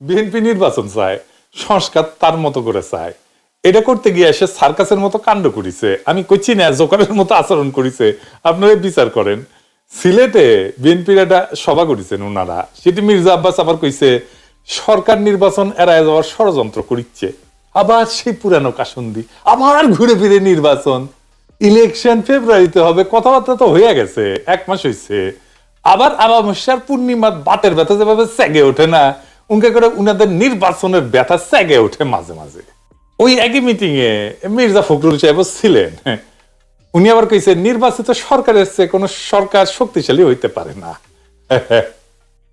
BNP নির্বাচন চায়, সংস্কার তার মতো করে চায়। এটা করতে গিয়ে সে সার্কাসের মতো কাণ্ড করিছে। আমি কইছি না, জোকারের মতো আচরণ করিছে। আপনারা বিচার করেন। সিলেটে বিএনপির একটা সভা করেছেন ওনারা সেটি মির্জা আব্বাস আবার কইছে, সরকার নির্বাচন এড়ায় যাওয়ার ষড়যন্ত্র করিচ্ছে। আবার সেই পুরানো কাসন্দি, আবার ঘুরে ফিরে নির্বাচন। ইলেকশন ফেব্রুয়ারিতে হবে, কথাবার্তা তো হয়ে গেছে, এক মাস হয়েছে আবার আমাবস্যার পূর্ণিমার বাতের ব্যথা যেভাবে সেগে ওঠে না উনকে করে উনাদের নির্বাচনের ব্যথা সেগে ওঠে মাঝে মাঝে। ওই একই মিটিং এ মির্জা ফখরুল সাহেব ছিলেন। উনি আবার কইছে, নির্বাচিত সরকারের চেয়ে কোনো সরকার শক্তিশালী হইতে পারে না।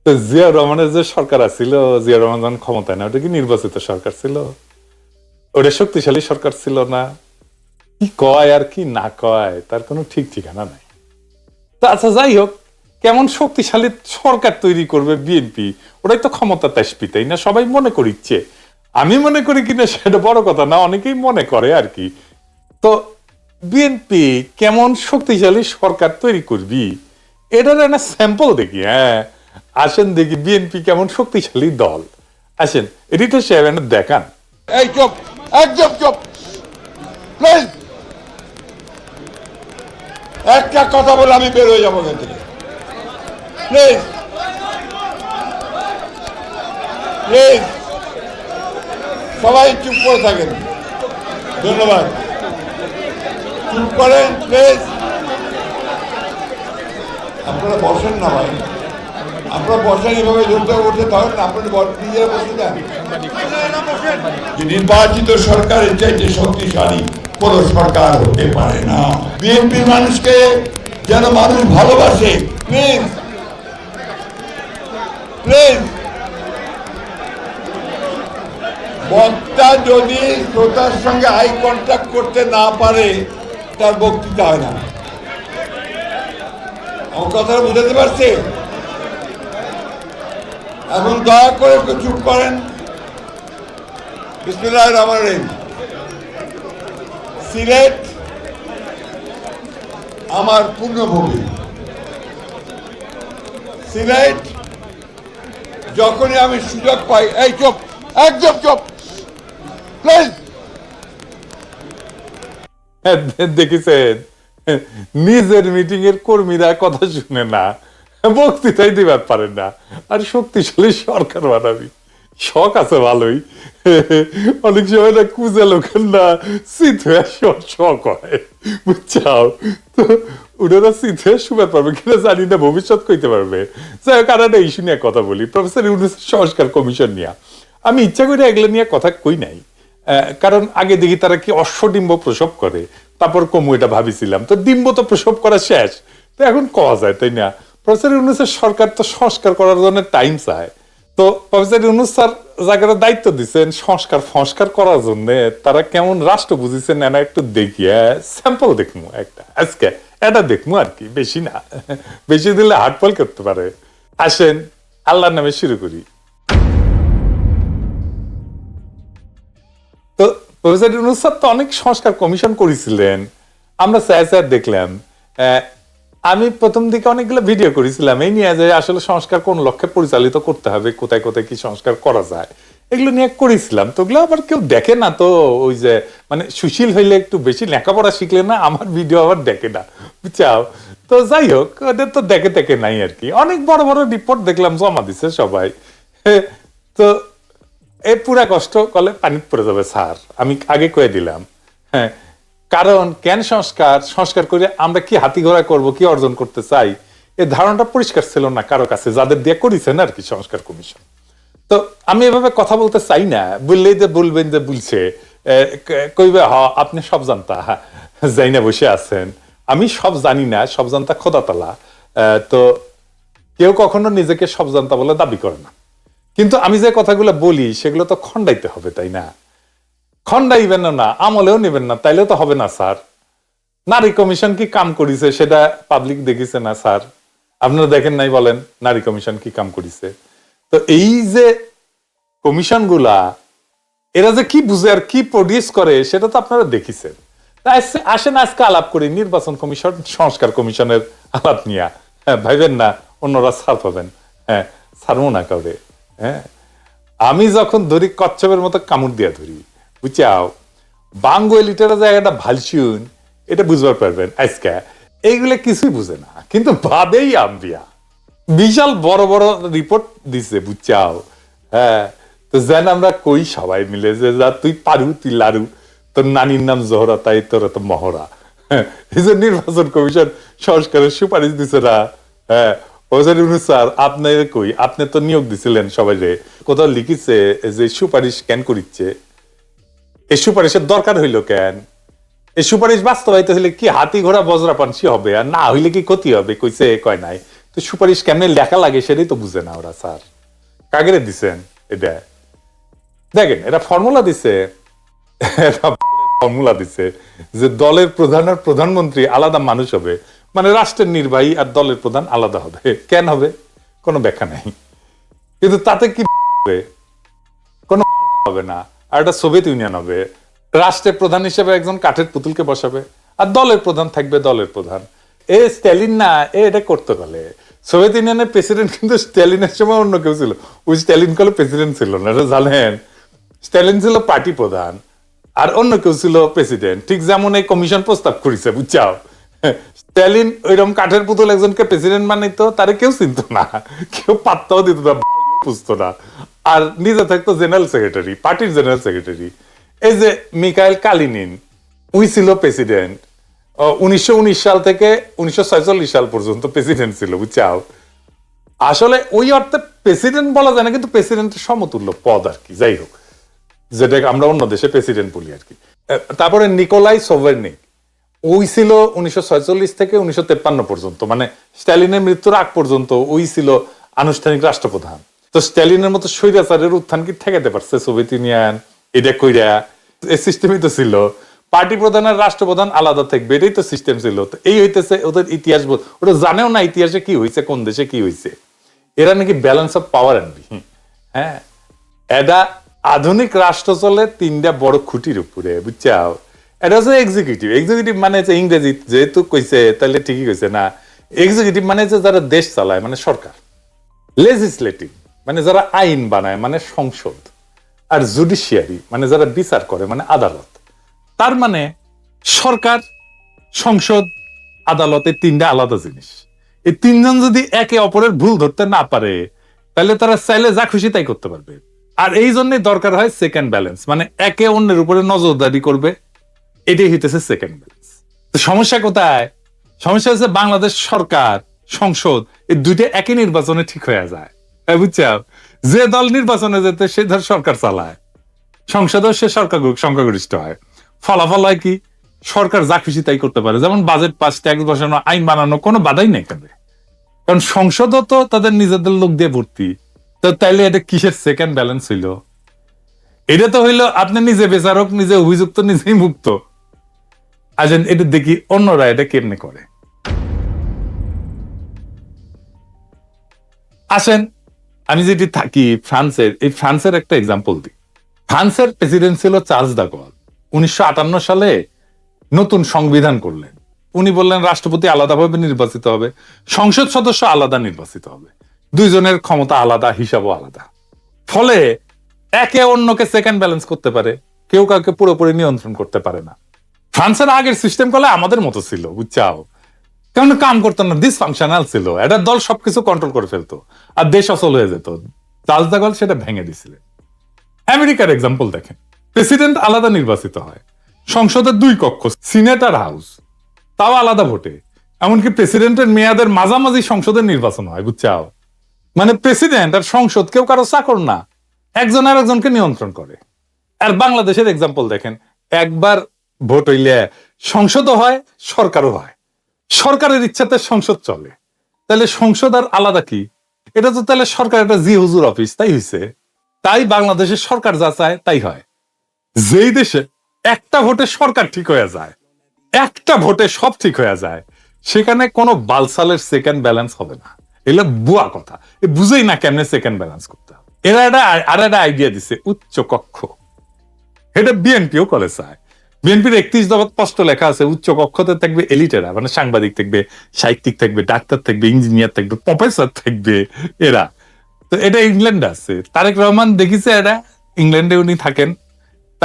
তো জিয়া রহমানের যে সরকার আছিল জিয়া রহমান যখন ক্ষমতায় না, ওটা কি নির্বাচিত সরকার ছিল? ওটা শক্তিশালী সরকার ছিল না? কি কয় আর কি না কয়, তার কোনো ঠিক ঠিকানা নাই। তা আচ্ছা যাই হোক কেমন শক্তিশালী সরকার তৈরি করবে বিএনপি? ওটাই তো ক্ষমতা তেসপি তাই না? সবাই মনে করিচ্ছে। আমি মনে করি কিনা সেটা বড় কথা না, অনেকেই মনে করে আর কি। তো বিএনপি কেমন শক্তিশালী সরকার তৈরি করবি? এটার একটা স্যাম্পল দেখি হ্যাঁ। আসেন দেখি বিএনপি কেমন শক্তিশালী দল। আসেন এডিটর সাহেব একটা দেখান। এই চুপ একদম চুপ। প্লিজ। একটা কথা বলে আমি বের হয়ে যাব এখান থেকে। প্লিজ প্লিজ সবাই চুপ করে থাকেন। ধন্যবাদ। চুপ করেন প্লিজ আপনারা বসেন না ভাই। আপনারা বসেন, এভাবে ধরতে উঠতে পারেন আপনারা নিজেরা বসে যান। নির্বাচিত সরকারের চাইতে শক্তিশালী, কোন সরকার হতে পারে না। বিএনপি মানুষকে যেন মানুষ ভালোবাসে প্লিজ প্লিজ। বক্তা যদি শ্রোতার সঙ্গে আই কন্ট্যাক্ট করতে না পারে, তার বক্তৃতা হয় না। আমার কথাটা বুঝাতে পারছে? এখন দয়া করে একটু চুপ করেন। বিসমুল্লাহ রহমান রহিম। সিলেট আমার পূর্ণভূমি। সিলেট যখনই আমি সুযোগ পাই এই চুপ একদম চুপ। প্লিজ হ্যাঁ, দেখেছেন? নিজের মিটিং এর কর্মীরা কথা শুনে না বক্তৃতাই দিবার পারে না। আর শক্তিশালী সরকার বানাবি। শখ আছে ভালোই। অনেক সময় না কুজে লোকের না শীত হয়ে শখ হয়। বুঝছাও? তো শুবার পারবে কিনা জানি না, ভবিষ্যৎ কইতে পারবে। যাই হোক, আর একটা ইস্যু নিয়ে কথা বলি। প্রফেসর সংস্কার কমিশন নিয়ে। আমি ইচ্ছা করে এগুলো নিয়ে কথা কই নাই। কারণ আগে দেখি তারা কি অশ্বডিম্ব প্রসব করে। তারপর কমু এটা ভাবিছিলাম। তো ডিম্ব তো প্রসব করা শেষ। তো এখন কওয়া যায়, তাই না? প্রফেসর ইউনুসের সরকার তো সংস্কার করার জন্য টাইম চায়। তো প্রফেসর ইউনুস স্যার জায়গাটা দায়িত্ব দিচ্ছেন সংস্কার সংস্কার করার জন্য। তারা কেমন রাষ্ট্র বুঝিছেন একটু দেখি স্যাম্পল দেখমু একটা, আজকে। এটা দেখমু আর কি, বেশি না। বেশি দিলে হাটফল করতে পারে। আসেন, আল্লাহর নামে শুরু করি। তো প্রফেসর ইউনুস স্যার তো অনেক সংস্কার কমিশন করেছিলেন। আমরা স্যার স্যার দেখলাম। আমি প্রথম দিকে অনেকগুলো ভিডিও করেছিলাম। এই নিয়ে যে আসলে সংস্কার কোন লক্ষ্যে পরিচালিত করতে হবে, কোথায় কোথায় কি সংস্কার করা যায়। এগুলো নিয়ে করেছিলাম। তো ওগুলো আবার কেউ দেখে না, তো ওই যে মানে সুশীল হইলে একটু বেশি লেখাপড়া শিখলে না আমার ভিডিও আবার দেখে না। বুঝছাও? তো যাই হোক, ওদের তো দেখে দেখে নাই আর কি। অনেক বড় বড় রিপোর্ট দেখলাম, জমা দিছে সবাই। তো এই পুরা কষ্ট করলে পানি পড়ে যাবে, স্যার। আমি আগে কয়ে দিলাম হ্যাঁ। কারণ জ্ঞান সংস্কার? সংস্কার করে আমরা কি হাতি ঘোড়া করব, কি অর্জন করতে চাই? এই ধারণাটা পরিষ্কার ছিল না কারও কাছে, যাদের দিয়ে করেছেন আর কি সংস্কার কমিশন। তো আমি এভাবে কথা বলতে চাই না। বললেই যে বলবেন যে বলছে কইবে, হ, আপনি সব জানতা। যাই না বসে আছেন। আমি সব জানি না, সব জানতা খোদাতলা। তো কেউ কখনো নিজেকে সব জানতা বলে দাবি করে না। কিন্তু আমি যে কথাগুলো বলি, সেগুলো তো খণ্ডাইতে হবে, তাই না? খণ্ডাইবেন না, আমলেও নেবেন না, তাইলে তো হবে না, স্যার। নারী কমিশন কি কাম করিছে, সেটা পাবলিক দেখিছে না, স্যার। আপনারা দেখেন নাই বলেন, নারী কমিশন কি কাম করিছে। তো এই যে কমিশনগুলা এরা যে কি বুঝে আর কি প্রডিউস করে, সেটা তো আপনারা দেখিছেন। আসেন আজকে আলাপ করি, নির্বাচন কমিশন, সংস্কার কমিশনের আলাপ নিয়া। হ্যাঁ ভাইবেন না, অন্যরা ছাড় পাবেন। হ্যাঁ ছাড়বো না কাউরে। হ্যাঁ আমি যখন ধরি কচ্ছপের মতো কামড় দিয়া ধরি বুঝছাও বাঙ্গো লিটারের জায়গাটা ভালসিউন, এটা বুঝবার পারবেন আজকে। এইগুলো কিছুই বুঝে না, কিন্তু ভাবেই আম্বিয়া বিশাল বড় বড় রিপোর্ট দিছে, বুঝছাও? হ্যাঁ তো যেন আমরা কই সবাই মিলে যে, যা, তুই পারু, তুই লারু, তোর নানির নাম জহরা, তাই তোর তো মহরা যে নির্বাচন কমিশন সংস্কারের সুপারিশ দিছে না হ্যাঁ স্যার আপনি কই? আপনি তো নিয়োগ দিছিলেন সবাই রে কোথাও লিখিছে যে সুপারিশ কেন করিচ্ছে? এই সুপারিশের দরকার হইল কেন? এই সুপারিশ বাস্তবায়িত হইলে কি হাতি ঘোড়া বজরা হবে? আর না হইলে কি ক্ষতি হবে? কইছে, কয় নাই। তো সুপারিশ কেমনে লেখা লাগে সেটাই তো বুঝে না ওরা, স্যার। কাগেরে দিছেন এটা দেখেন এটা ফর্মুলা দিছে ফর্মুলা দিছে, যে দলের প্রধান আর প্রধানমন্ত্রী আলাদা মানুষ হবে। মানে রাষ্ট্রের নির্বাহী আর দলের প্রধান আলাদা হবে। কেন হবে? কোনো ব্যাখ্যা নাই। কিন্তু তাতে কি হবে? কোনো হবে না, আর এটা সোভিয়েত ইউনিয়ন হবে। রাষ্ট্রের প্রধান হিসেবে একজন কাঠের পুতুলকে বসাবে, আর দলের প্রধান থাকবে দলের প্রধান। এ স্ট্যালিন না এটা করতে পারে সোভিয়েত ইউনিয়নের প্রেসিডেন্ট কিন্তু স্ট্যালিনের সময় অন্য কেউ ছিল। ওই স্ট্যালিন কলে প্রেসিডেন্ট ছিল না, এটা জানেন। স্ট্যালিন ছিল পার্টি প্রধান, আর অন্য কেউ ছিল প্রেসিডেন্ট। ঠিক যেমন এই কমিশন প্রস্তাব করেছে, বুঝছাও? স্ট্যালিন ওইরকম কাঠের পুতুল একজনকে প্রেসিডেন্ট মানিত তারে কেউ চিনত না। কেউ পাত্তাও দিত না বুঝতো না। আর নিজে থাকতো জেনারেল সেক্রেটারি, পার্টির জেনারেল সেক্রেটারি। এই যে মিকাইল কালিনিন, উই ছিল প্রেসিডেন্ট। উনিশশো উনিশ সাল থেকে উনিশশো সাল পর্যন্ত প্রেসিডেন্ট ছিল, বুঝছাও? আসলে ওই অর্থে প্রেসিডেন্ট বলা যায় না, কিন্তু প্রেসিডেন্টের সমতুল্য পদ আর কি, যাই হোক। যেটা আমরা অন্য দেশে প্রেসিডেন্ট বলি আর কি। তারপরে নিকোলাই সোভারনিক ওই ছিল উনিশশো থেকে উনিশশো পর্যন্ত মানে স্ট্যালিনের মৃত্যুর আগ পর্যন্ত ওই ছিল আনুষ্ঠানিক রাষ্ট্রপ্রধান। তো স্ট্যালিনের মতো স্বৈরাচারের উত্থান কি ঠেকাতে পারছে? সোভিয়েত ইউনিয়ন এটা কইরা, এই সিস্টেমই তো ছিল। পার্টি প্রধান আর রাষ্ট্রপ্রধান আলাদা থাকবে এটাই তো সিস্টেম ছিল। এই হইতেছে ওদের ইতিহাস বোধ ওরা জানেও না ইতিহাসে কি হয়েছে কোন দেশে কি হয়েছে এরা নাকি ব্যালেন্স অফ পাওয়ার আনবি হ্যাঁ? এটা আধুনিক রাষ্ট্র চলে তিনটা বড় খুঁটির উপরে বুঝছাও? এটা হচ্ছে এক্সিকিউটিভ এক্সিকিউটিভ মানে হচ্ছে ইংরেজি যেহেতু কইছে তাহলে ঠিকই কইছে না। এক্সিকিউটিভ মানে হচ্ছে যারা দেশ চালায় মানে সরকার। লেজিসলেটিভ মানে যারা আইন বানায় মানে সংসদ। আর জুডিশিয়ারি মানে যারা বিচার করে মানে আদালত। তার মানে সরকার সংসদ আদালত এই তিনটা আলাদা জিনিস। এই তিনজন যদি একে অপরের ভুল ধরতে না পারে তাহলে তারা চাইলে যা খুশি তাই করতে পারবে। আর এই জন্যই দরকার হয় সেকেন্ড ব্যালেন্স মানে একে অন্যের উপরে নজরদারি করবে। এটাই হইতেছে সেকেন্ড ব্যালেন্স তো সমস্যা কোথায়? সমস্যা হচ্ছে বাংলাদেশ সরকার সংসদ এই দুইটা একই নির্বাচনে ঠিক হয়ে যায়। হ্যাঁ, বুঝছ যে দল নির্বাচনে যেতে সে ধর সরকার চালায়। সংসদেও সে সরকার সংখ্যাগরিষ্ঠ হয়। ফলাফল হয় কি? সরকার যা খুশি তাই করতে পারে। যেমন বাজেট পাস ট্যাক্স বসানো আইন বানানো, কোনো বাধাই নেই এখানে। কারণ সংসদও তো তাদের নিজেদের লোক দিয়ে ভর্তি। তো তাইলে এটা কিসের সেকেন্ড ব্যালেন্স হইল? এটা তো হইল আপনি নিজে বেচারক, নিজে অভিযুক্ত, নিজেই মুক্ত। আছেন এটা দেখি অন্যরা এটা কেমনে করে? আসেন, আমি যেটি থাকি, ফ্রান্সের, এই ফ্রান্সের একটা এক্সাম্পল দিই। ফ্রান্সের প্রেসিডেন্ট ছিল চার্লস দাগোয়াল উনিশশো আটান্ন সালে নতুন সংবিধান করলেন। উনি বললেন, রাষ্ট্রপতি আলাদাভাবে নির্বাচিত হবে, সংসদ সদস্য আলাদা নির্বাচিত হবে, দুইজনের ক্ষমতা আলাদা, হিসাবও আলাদা। ফলে একে অন্যকে সেকেন্ড ব্যালেন্স করতে পারে, কেউ কাউকে পুরোপুরি নিয়ন্ত্রণ করতে পারে না। ফ্রান্সের আগের সিস্টেম কলে আমাদের মতো ছিল, বুঝছাও? কারণ কাম করতো না ডিসফাংশনাল ছিল, এটা দল সবকিছু কন্ট্রোল করে ফেলতো, আর দেশ অচল হয়ে যেত। চার্লস সেটা ভেঙে দিছিলেন আমেরিকার এক্সাম্পল দেখেন। প্রেসিডেন্ট আলাদা নির্বাচিত হয়। সংসদের দুই কক্ষ, সিনেট আর হাউস। তাও আলাদা ভোটে। এমনকি প্রেসিডেন্টের মেয়াদের মাঝামাঝি সংসদের নির্বাচন হয়, বুঝছাও? মানে প্রেসিডেন্ট আর সংসদ কেউ কারও চাকর না। একজন আর একজনকে নিয়ন্ত্রণ করে। আর বাংলাদেশের এক্সাম্পল দেখেন। একবার ভোট হইলে সংসদও হয়, সরকারও হয়। সরকারের ইচ্ছাতে সংসদ চলে। তাহলে সংসদ আর আলাদা কি? এটা তো তাহলে সরকার একটা জি হুজুর অফিস তাই হয়েছে তাই বাংলাদেশের সরকার যা চায়, তাই হয়। যেই দেশে একটা ভোটে সরকার ঠিক হয়ে যায়, একটা ভোটে সব ঠিক হয়ে যায়, সেখানে কোনো বালসালের সেকেন্ড ব্যালেন্স হবে না। এগুলো বুয়া কথা। এ বুঝেই না কেমনে সেকেন্ড ব্যালেন্স করতে হবে। এরা একটা আর একটা আইডিয়া দিছে, উচ্চ কক্ষ। এটা বিএনপিও করে চায়। বিএনপির একত্রিশ দফা স্পষ্ট লেখা আছে, উচ্চ কক্ষতে থাকবে এলিটেরা মানে সাংবাদিক থাকবে, সাহিত্যিক থাকবে, ডাক্তার থাকবে ইঞ্জিনিয়ার থাকবে প্রফেসর থাকবে এরা। তো এটা ইংল্যান্ডে আছে। তারেক রহমান দেখিছে এটা? ইংল্যান্ডে উনি থাকেন।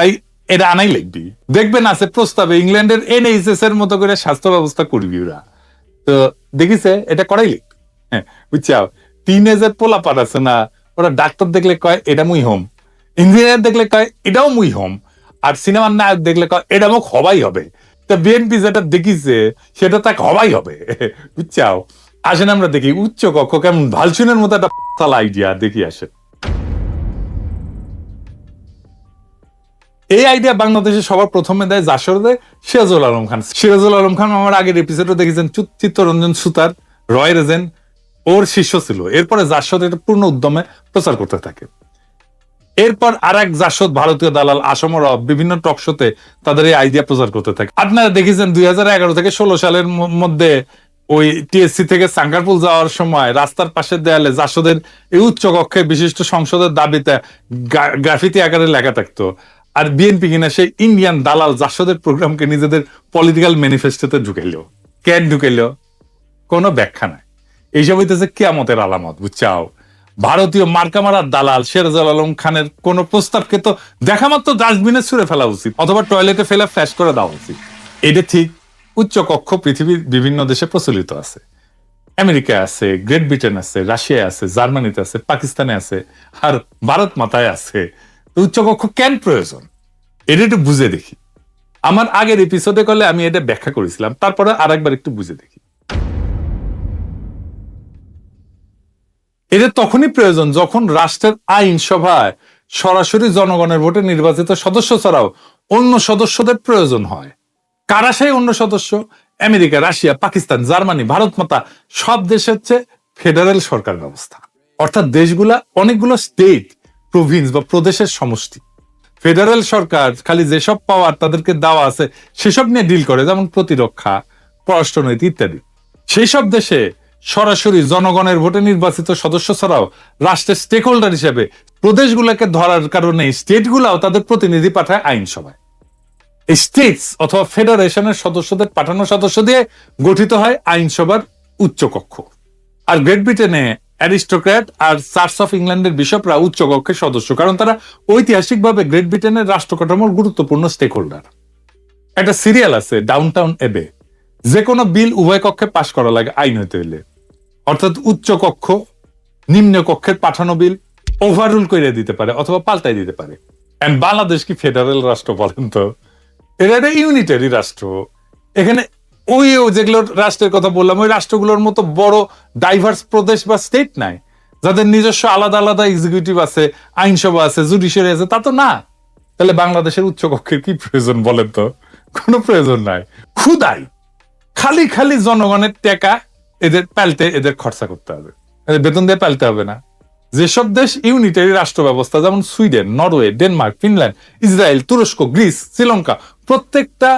তাই এটা আনাই লিখবি দেখবেন আছে প্রস্তাবে ইংল্যান্ডের এনএইচএস এর মতো করে স্বাস্থ্য ব্যবস্থা করবি ওরা। তো দেখিছে, এটা করাই লিখবি হ্যাঁ বুঝছাও? টিনেজের পোলা পার আছে না, ওরা ডাক্তার দেখলে কয়, এটা মুই হোম। ইঞ্জিনিয়ার দেখলে কয়, এটাও মুই হোম। আর সিনেমার নায়ক দেখলে কয়, এটা মুখ হবাই হবে। তা বিএনপি যেটা দেখিছে, সেটা তাকে হবাই হবে। বুঝছাও? আসেন আমরা দেখি, উচ্চ কক্ষ কেমন? ভালসুনের মতো একটা আইডিয়া দেখি আসে এই আইডিয়া বাংলাদেশে সবার প্রথমে দেয় জাসর দেয় সিরাজুল আলম খান। সিরাজুল আলম খান আমার আগের এপিসোডে দেখেছেন চিত্তরঞ্জন সুতার, রয় রেজেন, ওর শিষ্য ছিল। এরপরে জাসদ এটা পূর্ণ উদ্যমে প্রচার করতে থাকে। এরপর আর এক জাসদ ভারতীয় দালাল আসম বিভিন্ন টক শোতে তাদের এই আইডিয়া প্রচার করতে থাকে। আপনারা দেখেছেন দুই হাজার এগারো থেকে ষোলো সালের মধ্যে ওই টিএসসি থেকে সাঙ্গারপুল যাওয়ার সময় রাস্তার পাশের দেয়ালে জাসদের এই উচ্চ কক্ষে বিশিষ্ট সংসদের দাবিতে গ্রাফিতি আকারে লেখা থাকতো। আর বিএনপি কিনা সেই ইন্ডিয়ান দালাল জাসদের প্রোগ্রামকে নিজেদের পলিটিক্যাল ম্যানিফেস্টোতে ঢুকাইলো। কেন ঢুকাইলো? কোনো ব্যাখ্যা নাই। এইসব হইতেছে কেয়ামতের আলামত, বুঝছাও? ভারতীয় মার্কামারার দালাল শেরজাল আলম খানের কোন প্রস্তাবকে তো দেখা মাত্র ডাস্টবিনে ছুড়ে ফেলা উচিত, অথবা টয়লেটে ফেলে ফ্ল্যাশ করে দেওয়া উচিত। এটা ঠিক, উচ্চ কক্ষ পৃথিবীর বিভিন্ন দেশে প্রচলিত আছে। আমেরিকা আছে গ্রেট ব্রিটেন আছে রাশিয়া আছে জার্মানিতে আছে পাকিস্তানে আছে, আর ভারত মাথায় আছে। তো উচ্চ কেন প্রয়োজন? এটা একটু বুঝে দেখি। আমার আগের এপিসোডে করলে আমি এটা ব্যাখ্যা করেছিলাম, তারপরে আরেকবার একটু বুঝে দেখি। এটা তখনই প্রয়োজন যখন রাষ্ট্রের আইনসভায় সরাসরি জনগণের ভোটে নির্বাচিত সদস্য ছাড়াও অন্য সদস্যদের প্রয়োজন হয়। কারা সেই অন্য সদস্য? America, Russia, Pakistan, Germany, Bharat মাতা সব দেশ হচ্ছে ফেডারেল সরকার ব্যবস্থা অর্থাৎ দেশগুলা অনেকগুলো স্টেট প্রভিন্স বা প্রদেশের সমষ্টি। ফেডারেল সরকার খালি যেসব পাওয়ার তাদেরকে দেওয়া আছে, সেসব নিয়ে ডিল করে, যেমন প্রতিরক্ষা, পররাষ্ট্রনীতি ইত্যাদি। সেই সব দেশে সরাসরি জনগণের ভোটে নির্বাচিত সদস্য ছাড়াও রাষ্ট্রের স্টেক হোল্ডার হিসেবে প্রদেশগুলোকে ধরার কারণে স্টেটগুলাও তাদের প্রতিনিধি পাঠায় আইনসভায়। স্টেটস অথবা ফেডারেশনের সদস্যদের পাঠানো সদস্য দিয়ে গঠিত হয় আইনসভার উচ্চকক্ষ। আর গ্রেট ব্রিটেনে অ্যারিস্টোক্র্যাট আর চার্চ অফ ইংল্যান্ডের বিশপরা উচ্চকক্ষের সদস্য, কারণ তারা ঐতিহাসিকভাবে গ্রেট ব্রিটেনের রাষ্ট্র কাঠামোর গুরুত্বপূর্ণ স্টেক হোল্ডার একটা সিরিয়াল আছে, ডাউনটাউন এবে। যে কোনো বিল উভয় কক্ষে পাশ করা লাগে আইন হইতে হইলে। অর্থাৎ উচ্চ কক্ষ নিম্ন কক্ষের পাঠানো বিল ওভাররুল করে দিতে পারে অথবা পাল্টাই দিতে পারে। বাংলাদেশ কি ফেডারেল রাষ্ট্র বলেন তো? এটা একটা ইউনিটারি রাষ্ট্র। এখানে ওই ও যেগুলো রাষ্ট্রের কথা বললাম, ওই রাষ্ট্রগুলোর মতো বড় ডাইভার্স প্রদেশ বা স্টেট নাই। যাদের নিজস্ব আলাদা আলাদা এক্সিকিউটিভ আছে, আইনসভা আছে জুডিশিয়ারি আছে, তা তো না। তাহলে বাংলাদেশের উচ্চ কক্ষের কি প্রয়োজন বলেন তো? কোনো প্রয়োজন নাই। খুদাই খালি খালি জনগণের টাকা এদের পাল্টে এদের খরচা করতে হবে। এদের বেতন দিয়ে পাল্টে হবে না। যেসব দেশ ইউনিটারি রাষ্ট্র ব্যবস্থা, যেমন Sweden, Norway, Denmark, Finland, Israel, তুরস্ক, গ্রিস, শ্রীলঙ্কা, প্রত্যেকটা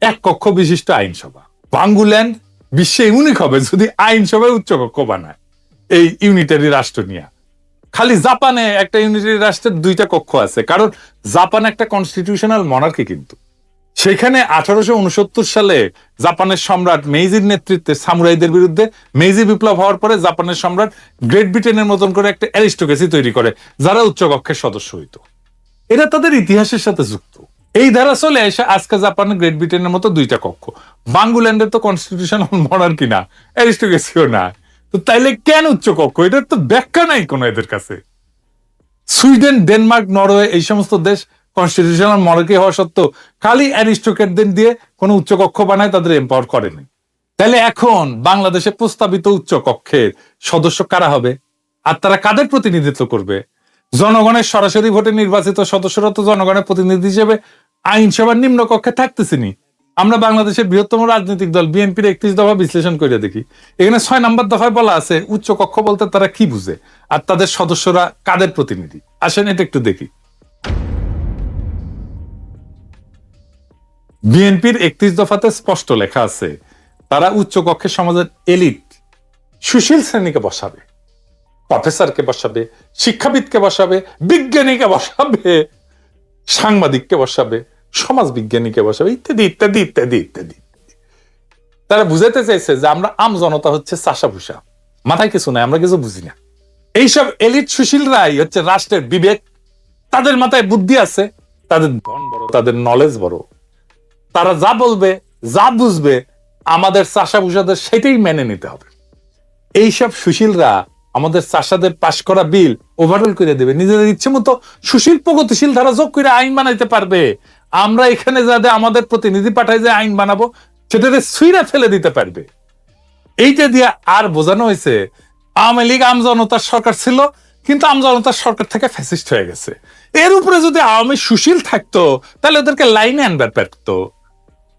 এক কক্ষ বিশিষ্ট আইনসভা। বাঙ্গুল্যান্ড বিশ্বে ইউনিক হবে যদি আইনসভায় উচ্চ কক্ষ বানায় এই ইউনিটারি রাষ্ট্র নিয়ে। খালি জাপানে একটা ইউনিটারি রাষ্ট্রের দুইটা কক্ষ আছে, কারণ জাপান একটা কনস্টিটিউশনাল মনার্কি কিন্তু। সেখানে আঠারোশো উনসত্তর সালে জাপানের সম্রাট মেইজির নেতৃত্বে সামুরাইদের বিরুদ্ধে মেইজি বিপ্লব হওয়ার পরে জাপানের সম্রাট গ্রেট ব্রিটেনের মতন করে একটা অ্যারিস্টোক্রেসি তৈরি করে, যারা উচ্চকক্ষের সদস্য হইত। এটা তাদের ইতিহাসের সাথে যুক্ত। এই ধারা চলে এসে আজকে জাপান গ্রেট ব্রিটেনের মতো দুইটা কক্ষ। বাঙ্গুল্যান্ডের তো কনস্টিটিউশনাল মনার্কি না অ্যারিস্টোক্রেসিও না। তো তাইলে কেন উচ্চ কক্ষ? এটার তো ব্যাখ্যা নাই কোনো এদের কাছে। সুইডেন, ডেনমার্ক, নরওয়ে, এই সমস্ত দেশ কনস্টিটিউশনাল মনার্কি হওয়া সত্ত্বেও খালি অ্যারিস্টোক্রেটদের দিয়ে কোনো উচ্চকক্ষ বানায় তাদের এম্পাওয়ার করেনি তাহলে এখন বাংলাদেশে প্রস্তাবিত উচ্চ কক্ষের সদস্য কারা হবে? আর তারা কাদের প্রতিনিধিত্ব করবে? জনগণের সরাসরি ভোটে নির্বাচিত সদস্যরা তো জনগণের প্রতিনিধি হিসেবে আইনসভার নিম্ন কক্ষে আমরা বাংলাদেশের বৃহত্তম রাজনৈতিক দল, বিএনপির একত্রিশ দফা বিশ্লেষণ করে দেখি। এখানে ছয় নম্বর দফায় বলা আছে, উচ্চ কক্ষ বলতে তারা কি বুঝে আর তাদের সদস্যরা কাদের প্রতিনিধি? আসেন এটা একটু দেখি। বিএনপির একত্রিশ দফাতে স্পষ্ট লেখা আছে, তারা উচ্চ কক্ষের সমাজের এলিট সুশীল শ্রেণীকে বসাবে। প্রফেসরকে বসাবে, শিক্ষাবিদকে বসাবে, বিজ্ঞানীকে বসাবে, সাংবাদিককে বসাবে সমাজ বিজ্ঞানীকে বসাবে, ইত্যাদি ইত্যাদি ইত্যাদি ইত্যাদি। তারা বুঝাতে চাইছে যে আমরা আম জনতা হচ্ছে চাষা ভুষা মাথায় কিছু নাই, আমরা কিছু বুঝি না। এইসব এলিট সুশীলরাই হচ্ছে রাষ্ট্রের বিবেক। তাদের মাথায় বুদ্ধি আছে, তাদের ধন বড়, তাদের নলেজ বড়। তারা যা বলবে, যা বুঝবে, আমাদের চাষা ভুষাদের সেটাই মেনে নিতে হবে। এইসব সুশীলরা আমাদের চাষাদের পাশ করা বিল ওভারঅল করে দেবে। নিজেদের ইচ্ছে মতো সুশীল প্রগতিশীল ধারা যোগ করে আইন বানাইতে পারবে। আমরা এখানে যাতে আমাদের প্রতিনিধি পাঠায় যে আইন বানাবো সেটাতে সুইরা ফেলে দিতে পারবে। এইটা দিয়ে আর বোঝানো হয়েছে, আওয়ামী লীগ আমজনতার সরকার ছিল, কিন্তু আমজনতার সরকার থেকে ফ্যাসিস্ট হয়ে গেছে। এর উপরে যদি আওয়ামী সুশীল থাকতো, তাহলে ওদেরকে লাইনে আনবার পারতো।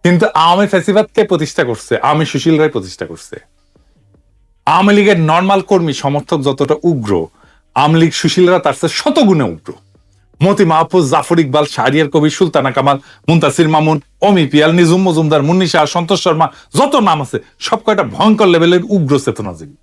কিন্তু আওয়ামী ফ্যাসিবাদ কে প্রতিষ্ঠা করছে, আওয়ামী সুশীলরাই প্রতিষ্ঠা করছে। আওয়ামী লীগের নর্মাল কর্মী সমর্থক যতটা উগ্র, আওয়ামী লীগ সুশীলরা তার চেয়ে শতগুণে উগ্র। মতি মাহফুজ, জাফর ইকবাল, শাহরিয়ার কবি সুলতানা কামাল, মুন্তাসির মামুন, অমি পিয়াল নিজুম মজুমদার, মুন্নি শাহ, সন্তোষ শর্মা, যত নাম আছে, সব কয়টা ভয়ঙ্কর লেভেলের উগ্র চেতনাজীবী।